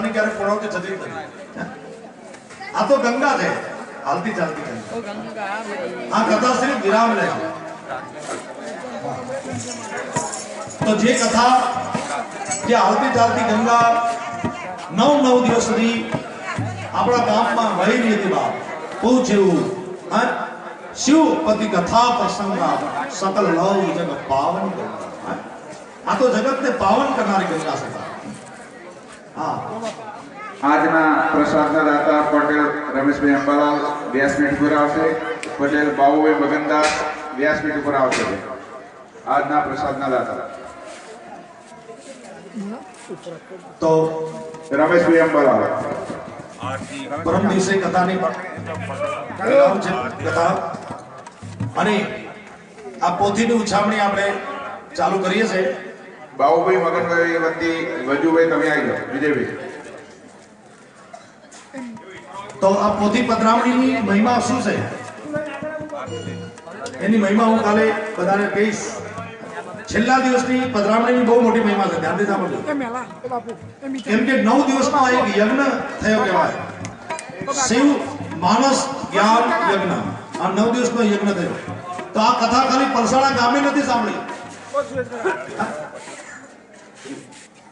ખોટો ક્યારે પૂર્ણાવતી થતી નથી. આ તો ગંગા છે. હાલતી ચાલતી ગંગા. આ કથા શ્રી વિરામ લે તો જે કથા જે હાલતી ચાલતી ગંગા નવ નવ દિવસ સુધી આપણા ગામમાં વહી રહી હતી બાપ. બહુ જેવું. શિવપતિ કથા પ્રસંગા સકલ લવ જગત પાવન ગંગા. આ તો જગતને પાવન કરનારી ગંગા. હા આજના પ્રસાદના દાતા પટેલ, રમેશભાઈ અંબાલાલ, વ્યાસપીઠ ઉપર આવશે. પટેલ, બાબુભાઈ મગનદાસ, વ્યાસપીઠ ઉપર આવશે. આજના પ્રસાદના દાતા. તો રમેશભાઈ અંબાલાલ. પરમ દિવસે કથાની કથા અને આ પોથીની ઉછામણી આપણે ચાલુ કરીએ છીએ. બાબુભાઈ મગનભાઈ વતી વજુભાઈ તમે આવી જાઓ. વિજયભાઈ. તો આ પોથી પધરામણીની મહિમા શું છે? એની મહિમા હું કાલે બધાને કહીશ. છેલ્લા દિવસની પધરામણીની બહુ મોટી મહિમા છે. ધ્યાનથી સાંભળજો. કેમ કે નવ દિવસનો આ એક યજ્ઞ થયો કહેવાય. શિવ માનસ જ્ઞાન યજ્ઞ. આ નવ દિવસનો યજ્ઞ થયો. તો આ કથા ખાલી પલસાણા ગામે નથી સાંભળી.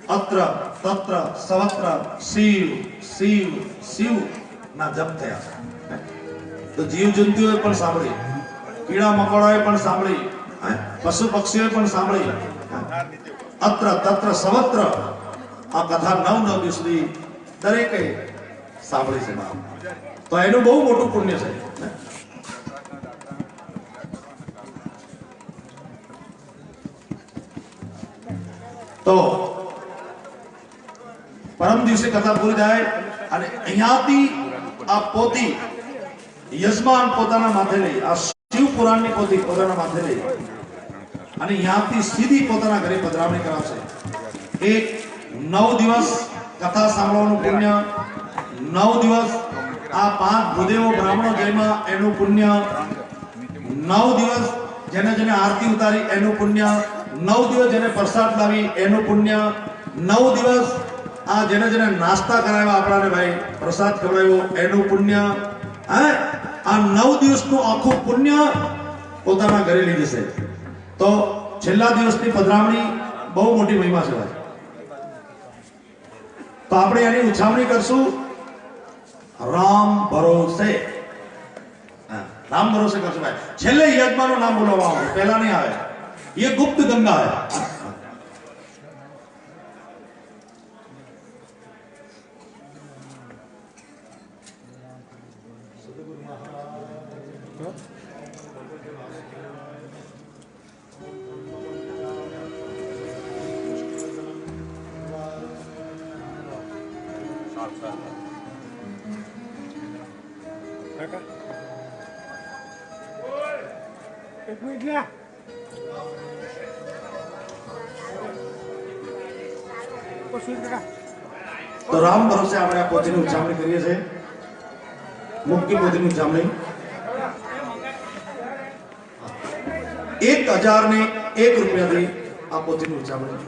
અત્ર તત્ર સવત્ર શિવ શિવ શિવ ના જપ થયા છે તો જીવ જંતુઓએ પણ સાંભળી કીડા મકોડાએ પણ સાંભળી હે? પશુ પક્ષીઓએ પણ સાંભળી હે? અત્ર તત્ર સવત્ર આ કથા નવ નવ દિવસ સુધી દરેકે સાંભળી છે બાપ તો એનું બહુ મોટું પુણ્ય છે હે? તો પરમ દિવસે કથા પૂરી થાય અને અહીંયાથી આ પોતી યજમાન પોતાના માથે લઈ, આ શિવ પુરાણની પોતી પોતાના માથે લઈ અને અહીંયાથી સીધી પોતાના ઘરે પધરામણી કરાવશે. એક નવ દિવસ કથા સાંભળવાનું પુણ્ય, નવ દિવસ આ પાંચ ભૂદેવો બ્રાહ્મણો જયમાં એનું પુણ્ય, નવ દિવસ જેને જેને આરતી ઉતારી એનું પુણ્ય, નવ દિવસ જેને પ્રસાદ લાવી એનું પુણ્ય, નવ દિવસ આ જેને જેને નાસ્તા કરાવ્યા આપણાને ભાઈ, પ્રસાદ ખવડાવ્યો, એનું પુણ્ય, હે? આ નવ દિવસનું આખું પુણ્ય પોતાના ઘરે લઈ જશે. તો છેલ્લા દિવસની પધરામણી બહુ મોટી મહિમા છે ભાઈ. તો આપણે એની ઉછામણી કરશું. રામ ભરોસે. રામ ભરોસે કરશું ભાઈ. છેલ્લે યજમાનનું નામ બોલાવવા આવે. પહેલા નહીં આવે. એ ગુપ્ત ગંગા આવે. આપણે ઉછામણી કરીએ છીએ. મુક્તિ પોતેની ઉછામણી એક હજાર ને એક રૂપિયાથી આ પોતેની ઉછામણી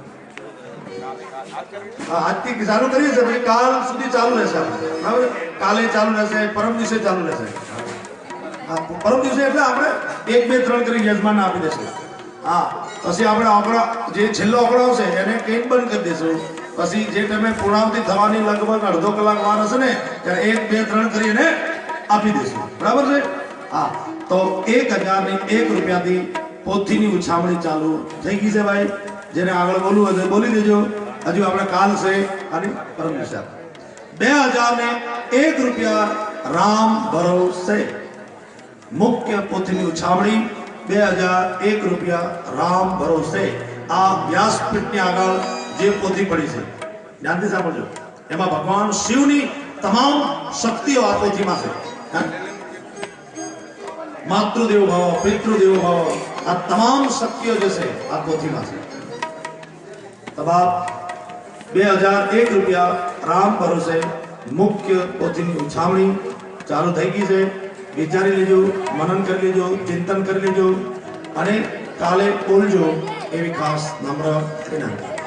હા, આજથી ચાલુ કરીએ છીએ કાલ સુધી ચાલુ રહેશે આપણે. બરાબર? કાલે ચાલુ રહેશે, પરમ દિવસે ચાલુ રહેશે. પરમ દિવસે એટલે આપણે એક, બે, ત્રણ કરી યજમાન આપી દેશું હા, પછી આપણે આંકડા જે છેલ્લો આંકડો આવશે એને કંઈક બંધ કરી દઈશું. પછી જે તમે પૂર્ણાવતી થવાની લગભગ અડધો કલાક વાર હશે ને, ત્યારે એક, બે, ત્રણ કરીને આપી દઈશું બરાબર છે? હા. તો એક હજાર ને એક રૂપિયાથી પોથીની ઉછામણી ચાલુ થઈ ગઈ છે ભાઈ. જેને આગળ બોલવું હોય બોલી દેજો. હજુ આપણે કાલ છે અને પરમેશ્વર બે હજાર ને એક રૂપિયા રામ ભરોસે મુખ્ય પોથીની ઉછામણી બે હજાર એક રૂપિયા રામ ભરોસે આ વ્યાસપીઠની આગળ જે પોથી પડી છે, ધ્યાનથી સાંભળજો. એમાં ભગવાન શિવની તમામ શક્તિઓ આ પોથીમાં છે? માતૃદેવ ભાવ પિતૃદેવ ભાવ આ તમામ શક્તિઓ જે છે, આ પોથીમાં છે. તબાબ બે હજાર એક રૂપિયા રામ ભરોસે મુખ્ય પોથીની ઉછામણી ચાલુ થઈ ગઈ છે. વિચારી લેજો, મનન કરી લેજો, ચિંતન કરી લેજો અને કાલે બોલજો એવી ખાસ નમ્ર વિનંતી.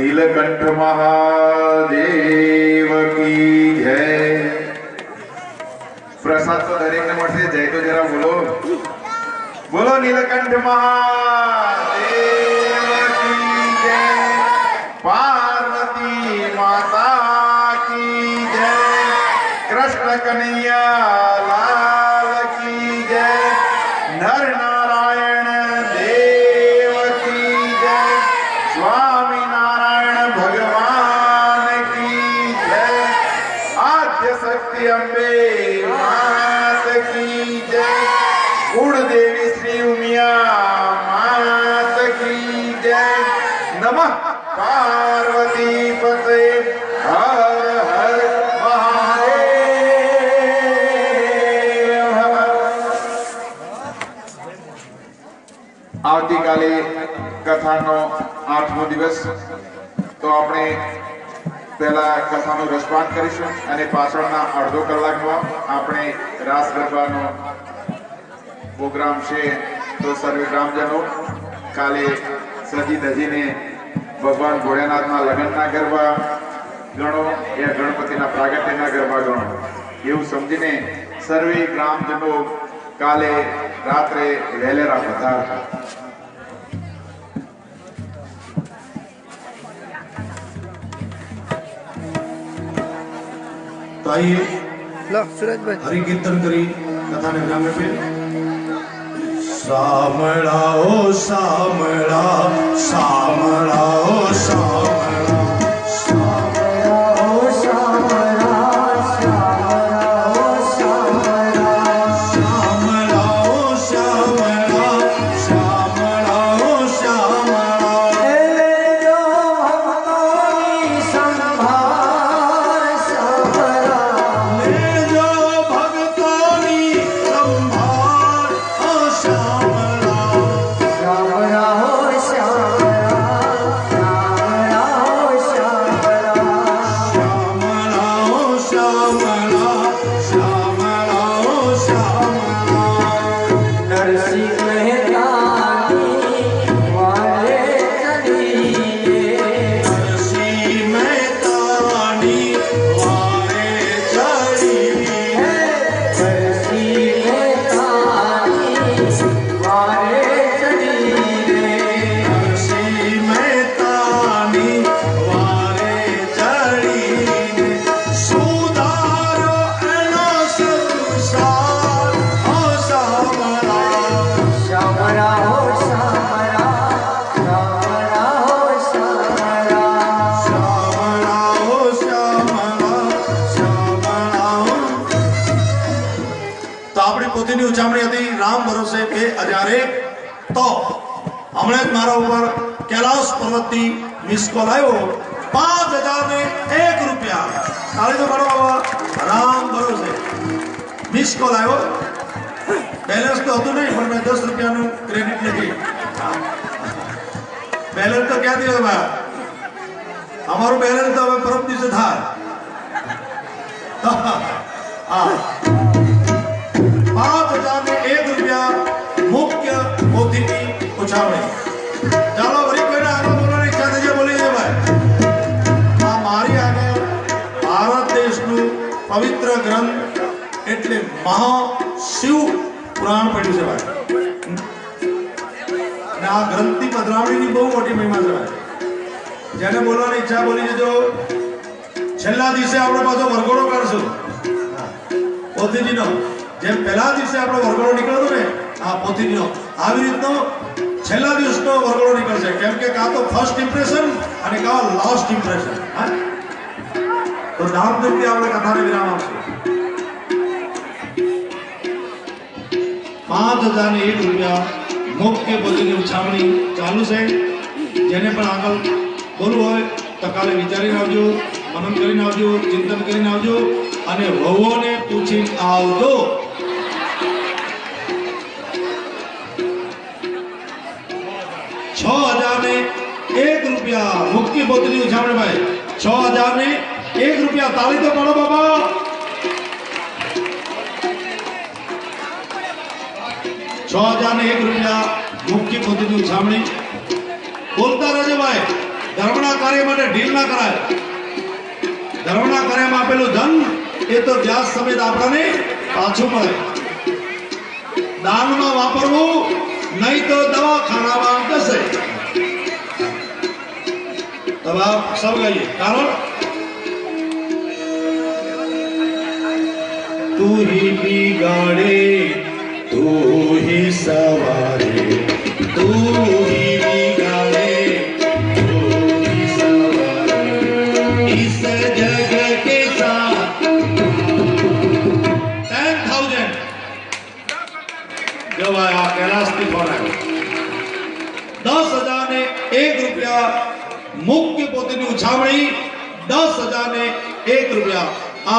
નીલકંઠ મહાદેવ કી જય. પ્રસાદ તો દરેકને મળશે. જય તો જરા બોલો. બોલો નીલકંઠ મહાદેવ કી જય. પાર્વતી માતા કી જય. કૃષ્ણ કનૈયા લાલ કી જય. નર પહેલા રસપાન કરીશું અને પાછળના અડધો કલાકમાં આપણે રાસ ગરબાનો પ્રોગ્રામ છે. તો સર્વે ગ્રામજનો, કાલે સજી ધજીને ભગવાન ભોળાનાથના લગ્નના ગરબા ગણો એ ગણપતિના પ્રાગટ્યના ગરબા ગણો. એવું સમજીને સર્વે ગ્રામજનો કાલે રાત્રે વહેલેરા પધારતા તો આઈએ લો સુરજભાઈ હરિકીર્તન કરી કથાને વિરામ આપીએ સામળાઓ સામળા સામળાઓ સામળા સામળાઓ આપણી પોતેની ઉજવણી હતી રામ ભરોસે બે હજારે તો હમણાં જ મારા ઉપર કૈલાસ પર્વતથી મિસ કોલ આવ્યો. પાંચ હજાર ને એક રૂપિયા. તાળી તો પાડો બાબા. રામ ભરોસે. મિસ કોલ આવ્યો. બેલેન્સ તો હતું નહીં, પણ મેં દસ રૂપિયાનું ક્રેડિટ લીધી. બેલેન્સ તો ક્યાંથી હવે અમારું બેલેન્સ તો હવે પરમ દિવસે થાય. હા. પાંચ હજાર એક રૂપિયા મુખ્ય મોદીની ઉછાવણી. ચાલો વળી કોઈના આગળ બોલવાની ઈચ્છા થઈ બોલી છે ભાઈ. આ મારી આગળ ભારત દેશનું પવિત્ર ગ્રંથ એટલે મહાશિવ પુરાણ પડ્યું છે ભાઈ. અને આ ગ્રંથની પધરાવણીની બહુ મોટી મહિમા છે ભાઈ. જેને બોલવાની ઈચ્છા બોલી જજો. છેલ્લા દિવસે આપણે પાછો વરઘોડો કાઢશું. પોતીજીનો જેમ પહેલા દિવસે આપણો વરઘોડો નીકળતો ને, આ પોતીનો આવી રીતનો છેલ્લા દિવસનો વરઘોડો નીકળશે. કેમ કે કાં તો ફર્સ્ટ ઇમ્પ્રેશન અને કાં લાસ્ટ ઇમ્પ્રેશન હા? તો ધામધૂમથી આપણે કથાને વિરામ આપશું. પાંચ હજાર ને એક રૂપિયા મુખ્ય પોતીની ઉછામણી ચાલુ છે. જેને પણ આગળ બોલવું હોય તો કાલે વિચારીને આવજો, મનન કરીને આવજો, ચિંતન કરીને આવજો અને વહુઓને પૂછીને આવજો. રૂપિયા મુક્તિ પોતની ઉછામણી ભાઈ. છ હજાર ને એક રૂપિયા તાળી તો પડો બાબા. છ હજાર ને એક રૂપિયા મુક્તિ પોતની ઉછામણી બોલતા રહેજો ભાઈ. ધર્મના કાર્ય માટે ઢીલ ના કરાય. ધર્મના કાર્યમાં આપેલું ધન એ તો વ્યાજ સમેત આપણને પાછું મળે. દાનમાં વાપરવું નહીં તો દવાખાનામાં જશે तब आप सब गाइए कारण? तू ही बिगाड़े तू ही सवारे तू ही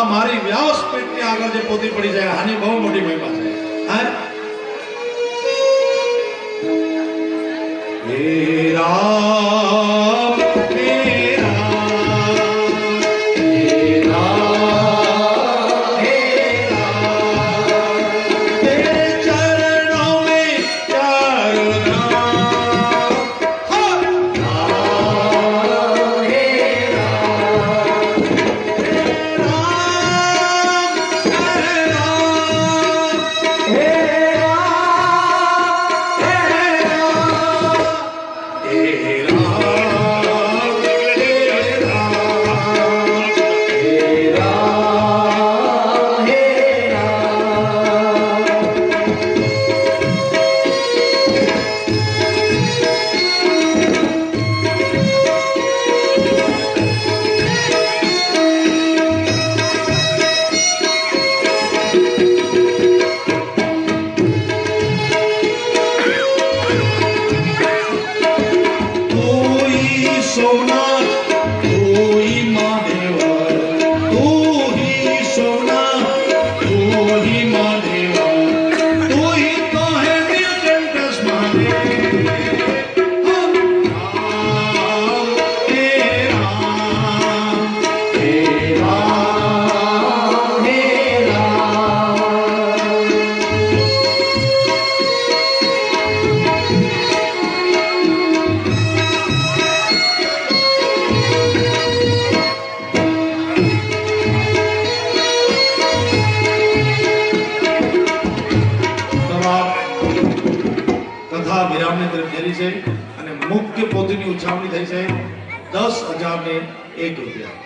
આ મારી વ્યાસપીઠની આગળ જે પોતી પડી જાય, આની બહુ મોટી મહિમા છે. હે રામ!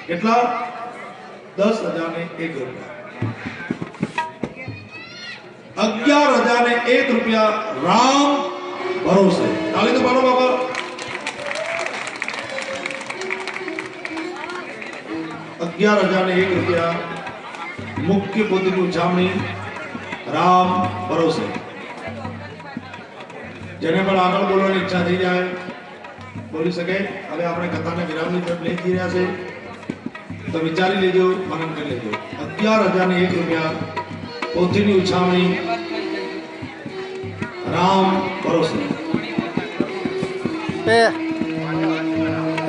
કેટલા? દસ હજાર ને એક રૂપિયા. અગિયાર હજાર ને એક રૂપિયા રામ ભરોસે. તાલી તો પાડો બાબા અગિયાર હજાર ને એક રૂપિયા મુખ્ય પોતીની જામણી રામ ભરોસે. જેને પણ આગળ બોલવાની ઈચ્છા થઈ જાય, બોલી શકે. હવે આપણે કથાને વિરામની તરફ લઈ જઈ રહ્યા છે તો વિચારી લેજો મનન કરી લેજો. અગિયાર હજાર ને એક રૂપિયા પોથીની ઉછામણી રામ ભરોસે.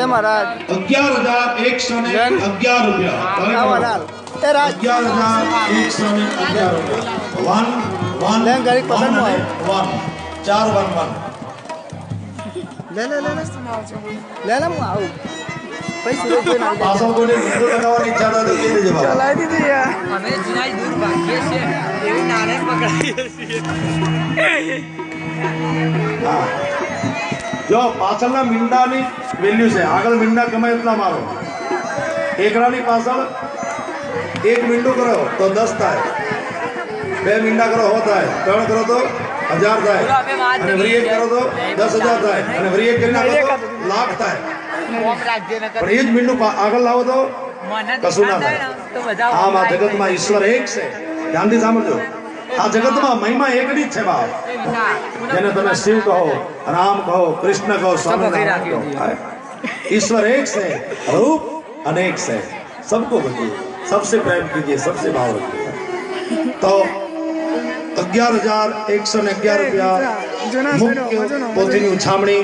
મહારાજ. અગિયાર હજાર એકસો ને અગિયાર રૂપિયા. અગિયાર હજાર એકસો ને અગિયાર રૂપિયા. One one one. ચાર વન વન. લે લે લે લે. લે લે હું આવું. પછી સુરત જઈને આવી જાય. પાછળ કોઈને ઈચ્છા ના થઈ જજે બાબા ચલાવી દીધી યાર. અમે જુના દૂર ભાગીએ છીએ. એવી નાને પકડાઈએ છીએ. જો પાછળના મીંડાની વેલ્યુ છે. આગળ મીંડા કમાય એટલા મારો. એકરાની પાછળ એક મીંડું કરો તો દસ થાય. બે મીંડા કરો હો થાય. ત્રણ કરો તો હજાર થાય. અને વરી એક કરો તો દસ હજાર થાય. અને વરી એક કરી નાખો તો લાખ થાય. પણ એ જ મીંડું આગળ લાવો તો કશું ના થાય. આમ આ જગતમાં ઈશ્વર એક છે. ધ્યાનથી સાંભળજો. આ જગતમાં મહિમા એકની જ છે બાપ. જેને તમે શિવ કહો રામ કહો કૃષ્ણ કહો સ્વામિનારાયણ ઈશ્વર એક છે રૂપ અનેક છે. સબકો બધું. સબસે પ્રેમ કીજીએ સબસે ભાવ રખીએ. તો અગિયાર હજાર એકસો ને અગિયાર રૂપિયા. મુખ્ય ઉછામણી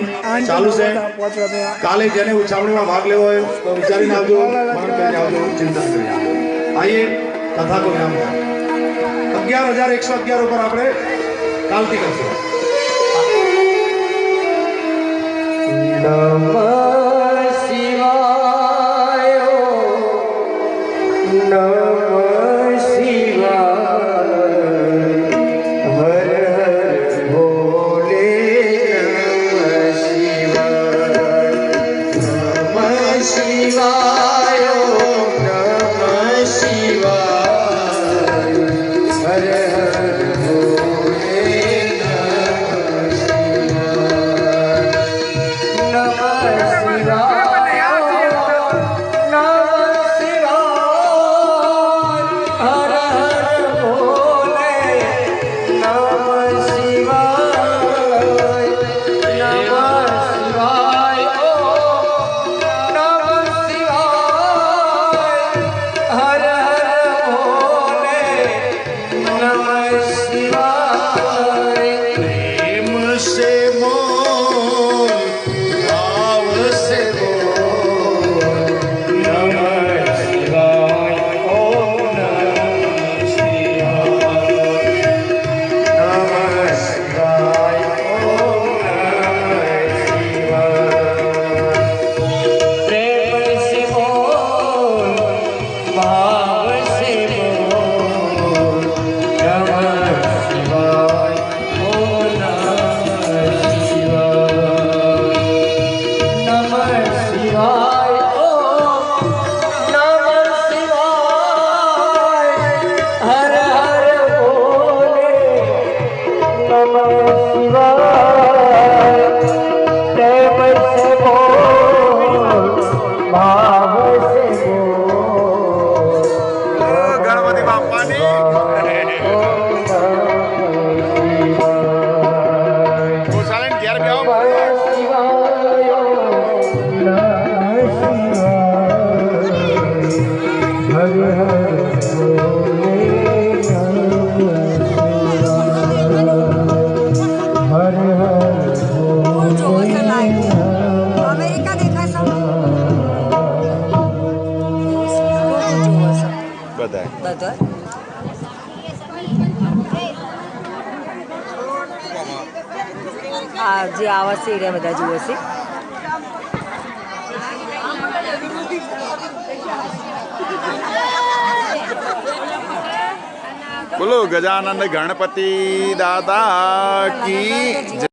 ચાલુ છે. કાલે જેને ઉછામણીમાં ભાગ લેવો હોય તો વિચારીને આવજો આવજો ચિંતન કરીને આઈએ કથા કો નામ અગિયાર હજાર એકસો અગિયાર ઉપર આપણે કાલથી કરશું. છે એ બધા જુએ છે. બોલો ગજાનંદ ગણપતિ દાદા કી